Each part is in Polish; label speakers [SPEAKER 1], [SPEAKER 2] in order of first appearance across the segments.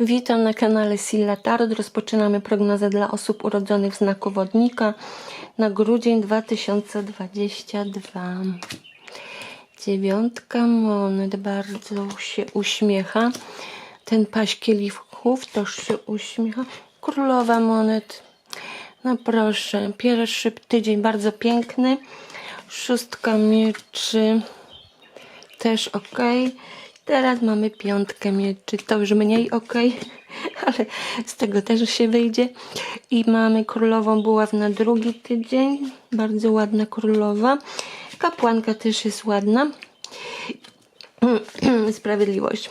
[SPEAKER 1] Witam na kanale Silla Tarot. Rozpoczynamy prognozę dla osób urodzonych w znaku wodnika na grudzień 2022. Dziewiątka monet bardzo się uśmiecha. Ten paź kielichów też się uśmiecha. Królowa monet. No proszę, pierwszy tydzień bardzo piękny. Szóstka mieczy też ok. Teraz mamy piątkę mieczy, to już mniej ok, ale z tego też się wyjdzie. I mamy królową buław na drugi tydzień, bardzo ładna królowa. Kapłanka też jest ładna. Sprawiedliwość.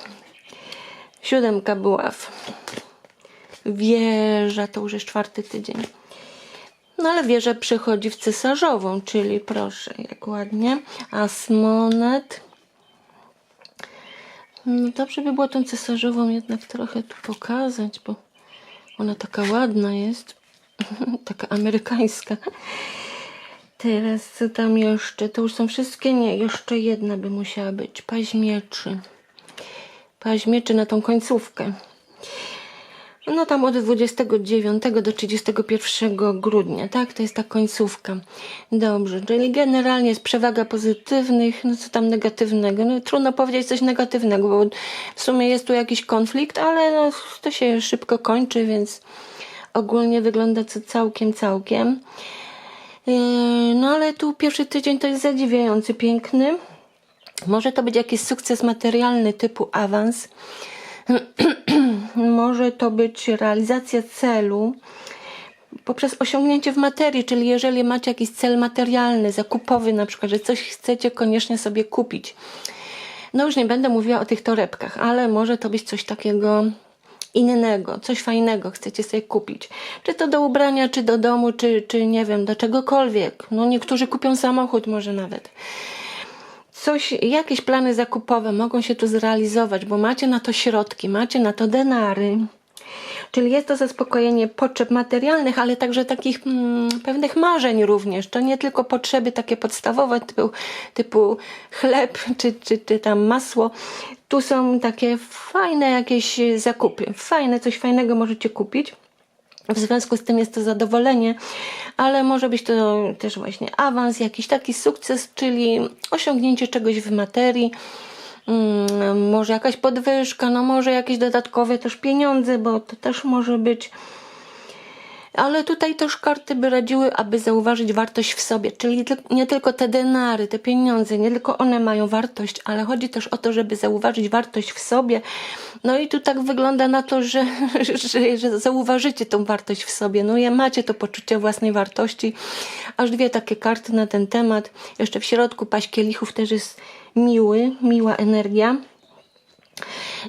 [SPEAKER 1] Siódemka buław. Wieża to już jest czwarty tydzień. No ale wieża przechodzi w cesarzową, czyli proszę, jak ładnie. As monet. No dobrze by było tą cesarzową jednak trochę tu pokazać, bo ona taka ładna jest. taka amerykańska. Teraz co tam jeszcze? To już są wszystkie? Nie, jeszcze jedna by musiała być. Paźmieczy. Paźmieczy na tą końcówkę. No tam od 29 do 31 grudnia, tak? To jest ta końcówka. Dobrze, czyli generalnie jest przewaga pozytywnych, no co tam negatywnego? No trudno powiedzieć coś negatywnego, bo w sumie jest tu jakiś konflikt, ale no, to się szybko kończy, więc ogólnie wygląda to całkiem, całkiem. Yy, No ale tu pierwszy tydzień to jest zadziwiający, piękny. Może to być jakiś sukces materialny typu awans może to być realizacja celu poprzez osiągnięcie w materii, czyli jeżeli macie jakiś cel materialny, zakupowy na przykład, że coś chcecie koniecznie sobie kupić. No już nie będę mówiła o tych torebkach, ale może to być coś takiego innego, coś fajnego chcecie sobie kupić. Czy to do ubrania, czy do domu, czy, czy nie wiem, do czegokolwiek. No niektórzy kupią samochód może nawet coś, jakieś plany zakupowe mogą się tu zrealizować, bo macie na to środki, macie na to denary. Czyli jest to zaspokojenie potrzeb materialnych, ale także takich mm, pewnych marzeń również. To nie tylko potrzeby takie podstawowe, typu, typu chleb czy, czy, czy tam masło. Tu są takie fajne jakieś zakupy. Fajne, coś fajnego możecie kupić. W związku z tym jest to zadowolenie, ale może być to też właśnie awans, jakiś taki sukces, czyli osiągnięcie czegoś w materii, mm, może jakaś podwyżka, no może jakieś dodatkowe też pieniądze, bo to też może być ale tutaj też karty by radziły, aby zauważyć wartość w sobie, czyli nie tylko te denary, te pieniądze, nie tylko one mają wartość, ale chodzi też o to, żeby zauważyć wartość w sobie. No i tu tak wygląda na to, że, że, że zauważycie tą wartość w sobie, no i macie to poczucie własnej wartości. Aż dwie takie karty na ten temat. Jeszcze w środku paść kielichów też jest miły, miła energia.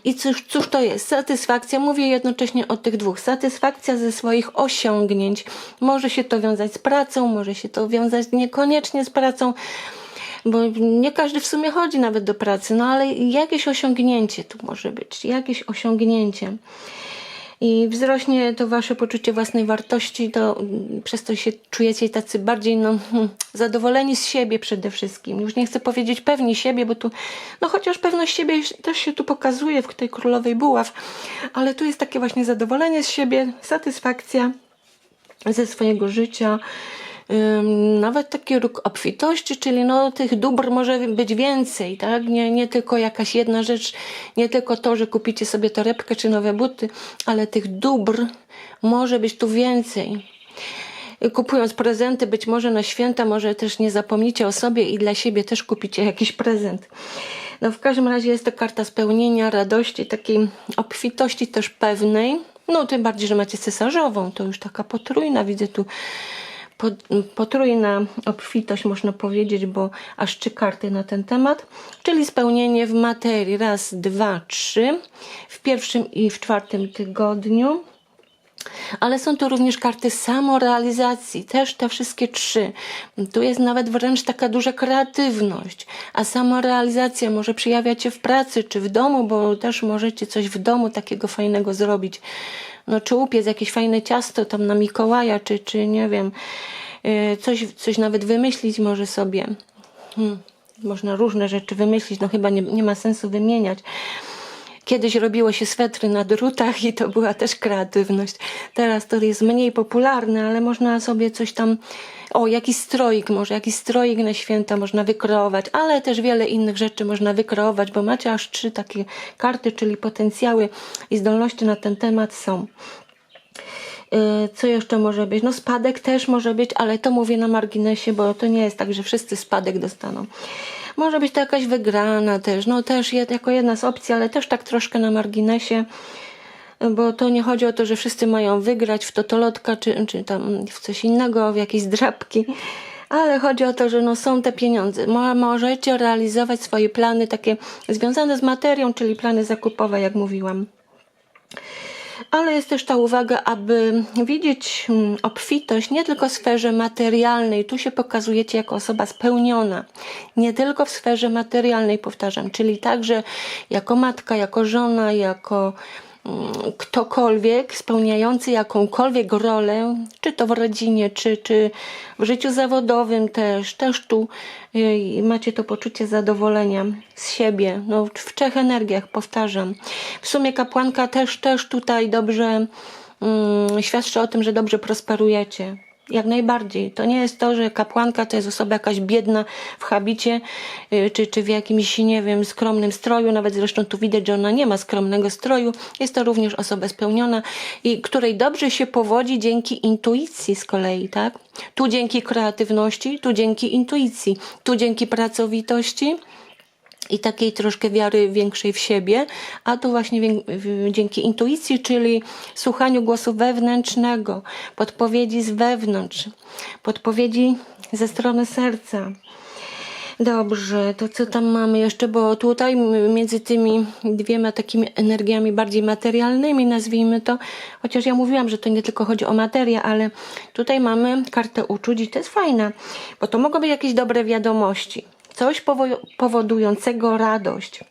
[SPEAKER 1] I cóż, cóż to jest? Satysfakcja. Mówię jednocześnie o tych dwóch. Satysfakcja ze swoich osiągnięć. Może się to wiązać z pracą, może się to wiązać niekoniecznie z pracą, bo nie każdy w sumie chodzi nawet do pracy, no ale jakieś osiągnięcie tu może być, jakieś osiągnięcie i wzrośnie to wasze poczucie własnej wartości, to mm, przez to się czujecie tacy bardziej no, hmm, zadowoleni z siebie przede wszystkim. Już nie chcę powiedzieć pewni siebie, bo tu, no chociaż pewność siebie też się tu pokazuje w tej królowej buław, ale tu jest takie właśnie zadowolenie z siebie, satysfakcja ze swojego życia, nawet taki róg obfitości, czyli no, tych dóbr może być więcej, tak? Nie, nie tylko jakaś jedna rzecz, nie tylko to, że kupicie sobie torebkę czy nowe buty, ale tych dóbr może być tu więcej. Kupując prezenty, być może na święta, może też nie zapomnicie o sobie i dla siebie też kupicie jakiś prezent. No w każdym razie jest to karta spełnienia, radości, takiej obfitości też pewnej. No tym bardziej, że macie cesarzową, to już taka potrójna, widzę tu potrójna obfitość, można powiedzieć, bo aż trzy karty na ten temat, czyli spełnienie w materii. Raz, dwa, trzy. W pierwszym i w czwartym tygodniu. Ale są tu również karty samorealizacji, też te wszystkie trzy. Tu jest nawet wręcz taka duża kreatywność, a samorealizacja może przejawiać się w pracy czy w domu, bo też możecie coś w domu takiego fajnego zrobić no, czy upiec jakieś fajne ciasto tam na Mikołaja, czy, czy nie wiem, y, coś, coś nawet wymyślić może sobie. Hmm. Można różne rzeczy wymyślić, no chyba nie, nie ma sensu wymieniać. Kiedyś robiło się swetry na drutach i to była też kreatywność. Teraz to jest mniej popularne, ale można sobie coś tam, o jakiś stroik, może jakiś stroik na święta można wykreować, ale też wiele innych rzeczy można wykreować, bo macie aż trzy takie karty, czyli potencjały i zdolności na ten temat są. Yy, Co jeszcze może być? No spadek też może być, ale to mówię na marginesie, bo to nie jest tak, że wszyscy spadek dostaną. Może być to jakaś wygrana też, no też jako jedna z opcji, ale też tak troszkę na marginesie, bo to nie chodzi o to, że wszyscy mają wygrać w totolotka, czy, czy tam w coś innego, w jakieś zdrabki, ale chodzi o to, że no są te pieniądze. Mo- Możecie realizować swoje plany takie związane z materią, czyli plany zakupowe, jak mówiłam. Ale jest też ta uwaga, aby widzieć mm, obfitość nie tylko w sferze materialnej. Tu się pokazujecie jako osoba spełniona. Nie tylko w sferze materialnej, powtarzam, czyli także jako matka, jako żona, jako ktokolwiek spełniający jakąkolwiek rolę, czy to w rodzinie, czy, czy w życiu zawodowym też, też tu y, macie to poczucie zadowolenia z siebie, no, w trzech energiach, powtarzam. W sumie kapłanka też, też tutaj dobrze mm, świadczy o tym, że dobrze prosperujecie. Jak najbardziej. To nie jest to, że kapłanka to jest osoba jakaś biedna w habicie, y, czy, czy w jakimś, nie wiem, skromnym stroju. Nawet zresztą tu widać, że ona nie ma skromnego stroju. Jest to również osoba spełniona i której dobrze się powodzi dzięki intuicji z kolei, tak? Tu dzięki kreatywności, tu dzięki intuicji, tu dzięki pracowitości i takiej troszkę wiary większej w siebie, a tu właśnie dzięki intuicji, czyli słuchaniu głosu wewnętrznego, podpowiedzi z wewnątrz, podpowiedzi ze strony serca. Dobrze, to co tam mamy jeszcze, bo tutaj między tymi dwiema takimi energiami bardziej materialnymi, nazwijmy to, chociaż ja mówiłam, że to nie tylko chodzi o materię, ale tutaj mamy kartę uczuć i to jest fajne, bo to mogą być jakieś dobre wiadomości, coś powo- powodującego radość.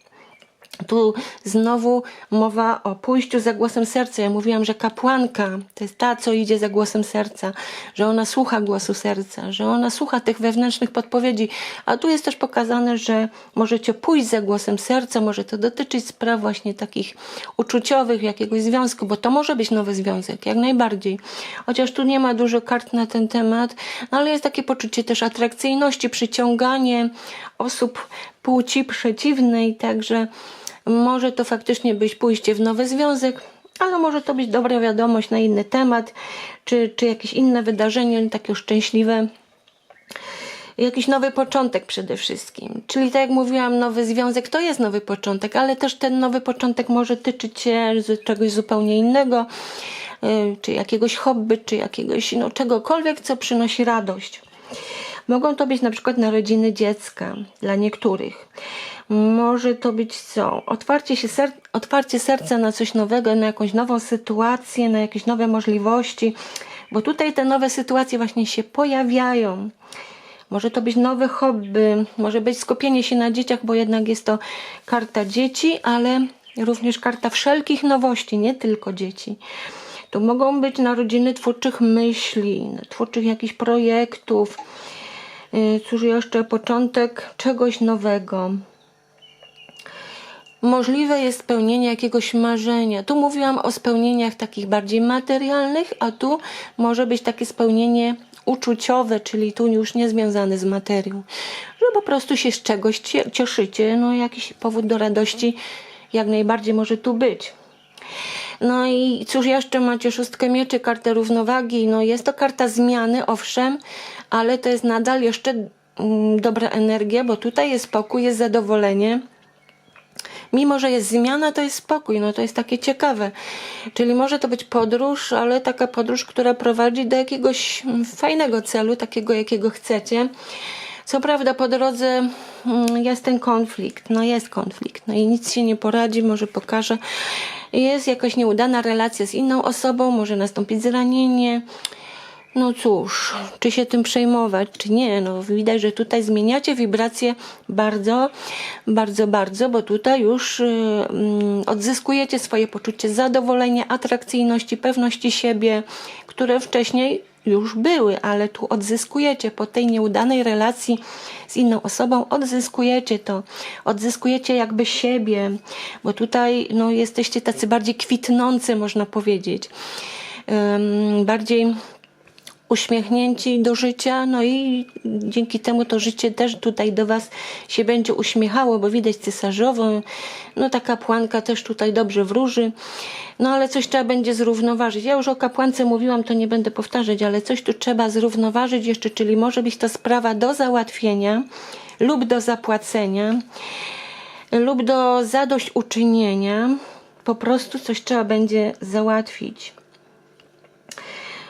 [SPEAKER 1] Tu znowu mowa o pójściu za głosem serca. Ja mówiłam, że kapłanka to jest ta, co idzie za głosem serca, że ona słucha głosu serca, że ona słucha tych wewnętrznych podpowiedzi. A tu jest też pokazane, że możecie pójść za głosem serca, może to dotyczyć spraw właśnie takich uczuciowych, jakiegoś związku, bo to może być nowy związek, jak najbardziej. Chociaż tu nie ma dużo kart na ten temat, no ale jest takie poczucie też atrakcyjności, przyciąganie osób płci przeciwnej, także może to faktycznie być pójście w nowy związek, ale może to być dobra wiadomość na inny temat, czy, czy jakieś inne wydarzenie, takie szczęśliwe. Jakiś nowy początek przede wszystkim. Czyli tak jak mówiłam, nowy związek to jest nowy początek, ale też ten nowy początek może tyczyć się czegoś zupełnie innego, y, czy jakiegoś hobby, czy jakiegoś no, czegokolwiek, co przynosi radość. Mogą to być na przykład narodziny dziecka dla niektórych. Może to być co? Otwarcie, się ser- otwarcie serca na coś nowego, na jakąś nową sytuację, na jakieś nowe możliwości, bo tutaj te nowe sytuacje właśnie się pojawiają. Może to być nowe hobby, może być skupienie się na dzieciach, bo jednak jest to karta dzieci, ale również karta wszelkich nowości, nie tylko dzieci. Tu mogą być narodziny twórczych myśli, twórczych jakichś projektów. Yy, Cóż jeszcze, początek czegoś nowego. Możliwe jest spełnienie jakiegoś marzenia. Tu mówiłam o spełnieniach takich bardziej materialnych, a tu może być takie spełnienie uczuciowe, czyli tu już nie związane z materią. Że po prostu się z czegoś cie- cieszycie, no jakiś powód do radości jak najbardziej może tu być. No i cóż jeszcze macie szóstkę mieczy, kartę równowagi. No jest to karta zmiany, owszem, ale to jest nadal jeszcze mm, dobra energia, bo tutaj jest spokój, jest zadowolenie. Mimo, że jest zmiana, to jest spokój, no to jest takie ciekawe. Czyli może to być podróż, ale taka podróż, która prowadzi do jakiegoś mm, fajnego celu, takiego jakiego chcecie. Co prawda po drodze mm, jest ten konflikt, no jest konflikt, no i nic się nie poradzi, może pokaże. Jest jakaś nieudana relacja z inną osobą, może nastąpić zranienie. No cóż, czy się tym przejmować, czy nie? No widać, że tutaj zmieniacie wibracje bardzo, bardzo, bardzo, bo tutaj już y, mm, odzyskujecie swoje poczucie zadowolenia, atrakcyjności, pewności siebie, które wcześniej już były, ale tu odzyskujecie po tej nieudanej relacji z inną osobą, odzyskujecie to, odzyskujecie jakby siebie, bo tutaj no, jesteście tacy bardziej kwitnący, można powiedzieć. Ym, bardziej uśmiechnięci do życia, no i dzięki temu to życie też tutaj do Was się będzie uśmiechało, bo widać cesarzową, no ta kapłanka też tutaj dobrze wróży, no ale coś trzeba będzie zrównoważyć. Ja już o kapłance mówiłam, to nie będę powtarzać, ale coś tu trzeba zrównoważyć jeszcze, czyli może być to sprawa do załatwienia lub do zapłacenia lub do zadośćuczynienia. Po prostu coś trzeba będzie załatwić.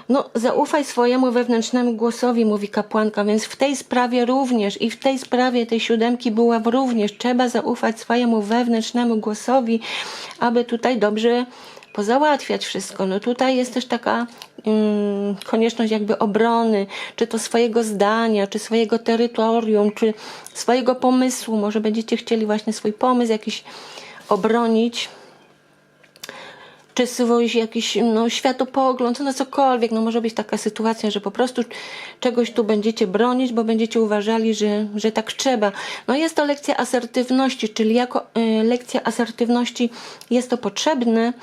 [SPEAKER 1] No, zaufaj swojemu wewnętrznemu głosowi, mówi kapłanka, więc w tej sprawie również i w tej sprawie tej siódemki była również. Trzeba zaufać swojemu wewnętrznemu głosowi, aby tutaj dobrze pozałatwiać wszystko. No tutaj jest też taka mm, konieczność jakby obrony, czy to swojego zdania, czy swojego terytorium, czy swojego pomysłu. Może będziecie chcieli właśnie swój pomysł jakiś obronić czy swój jakiś no, światopogląd, no cokolwiek. No może być taka sytuacja, że po prostu czegoś tu będziecie bronić, bo będziecie uważali, że, że tak trzeba. No jest to lekcja asertywności, czyli jako y, lekcja asertywności jest to potrzebne,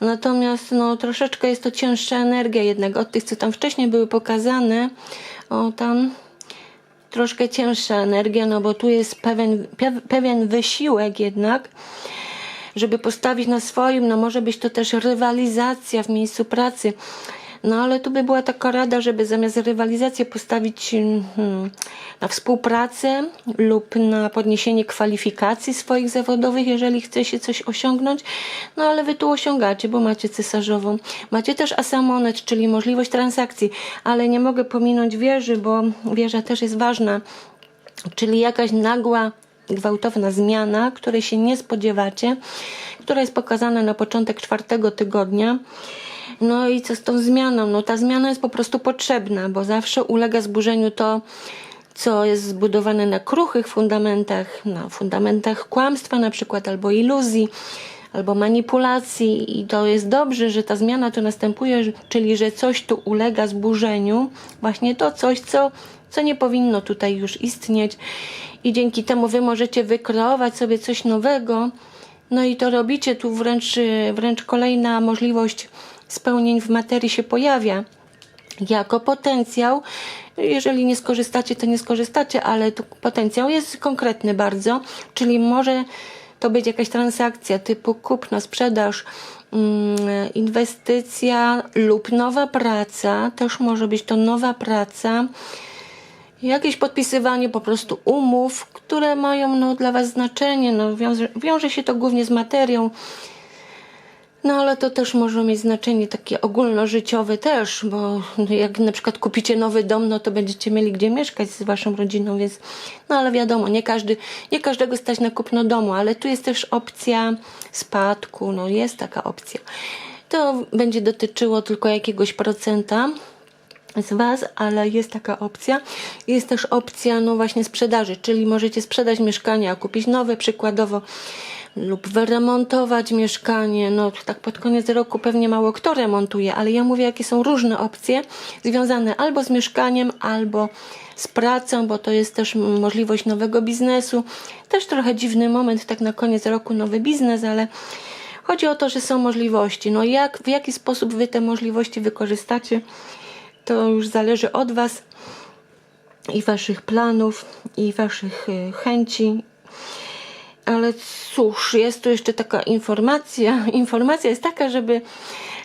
[SPEAKER 1] natomiast no troszeczkę jest to cięższa energia jednak od tych, co tam wcześniej były pokazane. O tam troszkę cięższa energia, no bo tu jest pewien, pewien wysiłek jednak żeby postawić na swoim, no może być to też rywalizacja w miejscu pracy. No ale tu by była taka rada, żeby zamiast rywalizację postawić hmm, na współpracę lub na podniesienie kwalifikacji swoich zawodowych, jeżeli chce się coś osiągnąć. No ale wy tu osiągacie, bo macie cesarzową. Macie też asamonet, czyli możliwość transakcji, ale nie mogę pominąć wieży, bo wieża też jest ważna. Czyli jakaś nagła gwałtowna zmiana, której się nie spodziewacie, która jest pokazana na początek czwartego tygodnia. No i co z tą zmianą? No ta zmiana jest po prostu potrzebna, bo zawsze ulega zburzeniu to, co jest zbudowane na kruchych fundamentach, na fundamentach kłamstwa na przykład, albo iluzji, albo manipulacji i to jest dobrze, że ta zmiana tu następuje, czyli że coś tu ulega zburzeniu, właśnie to coś, co, co nie powinno tutaj już istnieć i dzięki temu wy możecie wykreować sobie coś nowego. No i to robicie, tu wręcz, wręcz kolejna możliwość spełnień w materii się pojawia jako potencjał. Jeżeli nie skorzystacie, to nie skorzystacie, ale tu potencjał jest konkretny bardzo, czyli może to być jakaś transakcja typu kupno, sprzedaż, mm, inwestycja lub nowa praca. Też może być to nowa praca jakieś podpisywanie po prostu umów, które mają no, dla Was znaczenie. No, wiąże, wiąże się to głównie z materią, no ale to też może mieć znaczenie takie ogólnożyciowe też, bo jak na przykład kupicie nowy dom, no to będziecie mieli gdzie mieszkać z waszą rodziną, więc no ale wiadomo, nie, każdy, nie każdego stać na kupno domu, ale tu jest też opcja spadku, no jest taka opcja. To będzie dotyczyło tylko jakiegoś procenta z Was, ale jest taka opcja. Jest też opcja, no właśnie sprzedaży, czyli możecie sprzedać mieszkanie, a kupić nowe przykładowo lub wyremontować mieszkanie. No tak pod koniec roku pewnie mało kto remontuje, ale ja mówię, jakie są różne opcje związane albo z mieszkaniem, albo z pracą, bo to jest też możliwość nowego biznesu. Też trochę dziwny moment, tak na koniec roku nowy biznes, ale chodzi o to, że są możliwości. No jak, w jaki sposób Wy te możliwości wykorzystacie? To już zależy od Was i Waszych planów, i Waszych e, chęci. Ale cóż, jest tu jeszcze taka informacja. Informacja jest taka, żeby,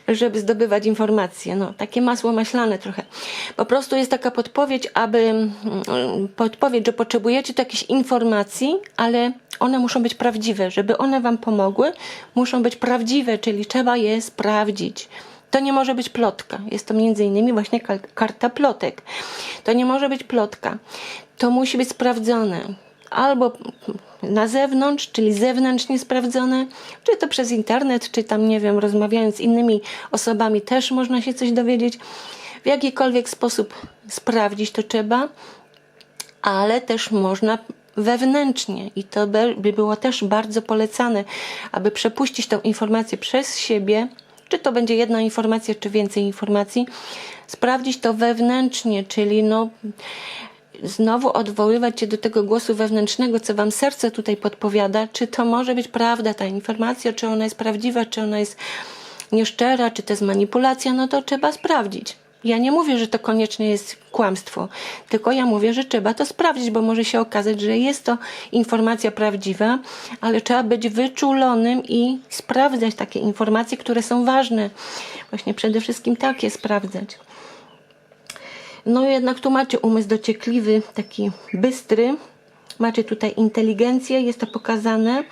[SPEAKER 1] żeby zdobywać informacje. No, takie masło maślane trochę. Po prostu jest taka podpowiedź, aby mm, podpowiedź, że potrzebujecie tu jakichś informacji, ale one muszą być prawdziwe. Żeby one Wam pomogły, muszą być prawdziwe, czyli trzeba je sprawdzić. To nie może być plotka. Jest to między innymi właśnie karta plotek. To nie może być plotka. To musi być sprawdzone. Albo na zewnątrz, czyli zewnętrznie sprawdzone, czy to przez internet, czy tam, nie wiem, rozmawiając z innymi osobami też można się coś dowiedzieć. W jakikolwiek sposób sprawdzić to trzeba, ale też można wewnętrznie i to by było też bardzo polecane, aby przepuścić tą informację przez siebie czy to będzie jedna informacja, czy więcej informacji, sprawdzić to wewnętrznie, czyli no znowu odwoływać się do tego głosu wewnętrznego, co wam serce tutaj podpowiada, czy to może być prawda, ta informacja, czy ona jest prawdziwa, czy ona jest nieszczera, czy to jest manipulacja, no to trzeba sprawdzić. Ja nie mówię, że to koniecznie jest kłamstwo, tylko ja mówię, że trzeba to sprawdzić, bo może się okazać, że jest to informacja prawdziwa, ale trzeba być wyczulonym i sprawdzać takie informacje, które są ważne. Właśnie przede wszystkim takie sprawdzać. No jednak tu macie umysł dociekliwy, taki bystry. Macie tutaj inteligencję, jest to pokazane.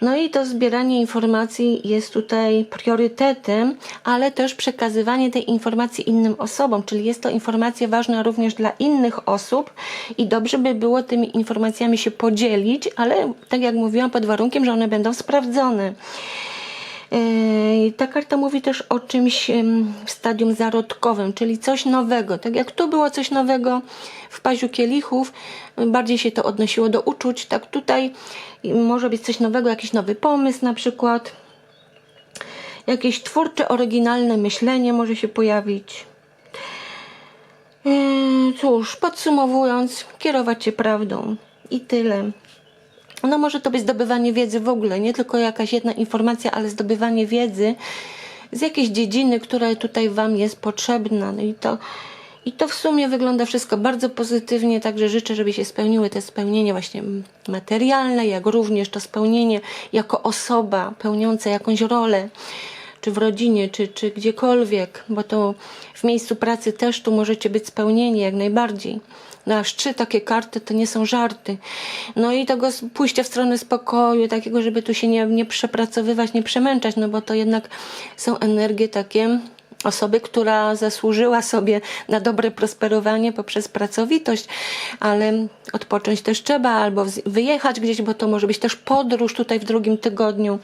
[SPEAKER 1] No i to zbieranie informacji jest tutaj priorytetem, ale też przekazywanie tej informacji innym osobom, czyli jest to informacja ważna również dla innych osób i dobrze by było tymi informacjami się podzielić, ale tak jak mówiłam, pod warunkiem, że one będą sprawdzone. Yy, Ta karta mówi też o czymś w stadium zarodkowym, czyli coś nowego. Tak jak tu było coś nowego w paziu kielichów, bardziej się to odnosiło do uczuć, tak tutaj może być coś nowego, jakiś nowy pomysł na przykład. Jakieś twórcze, oryginalne myślenie może się pojawić. Yy, Cóż, podsumowując, kierować się prawdą i tyle. No może to być zdobywanie wiedzy w ogóle, nie tylko jakaś jedna informacja, ale zdobywanie wiedzy z jakiejś dziedziny, która tutaj Wam jest potrzebna. No i to, i to w sumie wygląda wszystko bardzo pozytywnie, także życzę, żeby się spełniły te spełnienia właśnie materialne, jak również to spełnienie jako osoba pełniąca jakąś rolę czy w rodzinie, czy, czy gdziekolwiek, bo to w miejscu pracy też tu możecie być spełnieni jak najbardziej. No aż trzy takie karty to nie są żarty. No i tego pójścia w stronę spokoju, takiego, żeby tu się nie, nie przepracowywać, nie przemęczać, no bo to jednak są energie takie osoby, która zasłużyła sobie na dobre prosperowanie poprzez pracowitość, ale odpocząć też trzeba, albo wyjechać gdzieś, bo to może być też podróż tutaj w drugim tygodniu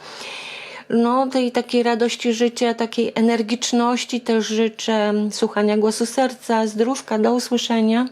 [SPEAKER 1] no, tej takiej radości życia, takiej energiczności też życzę, słuchania głosu serca, zdrówka, do usłyszenia.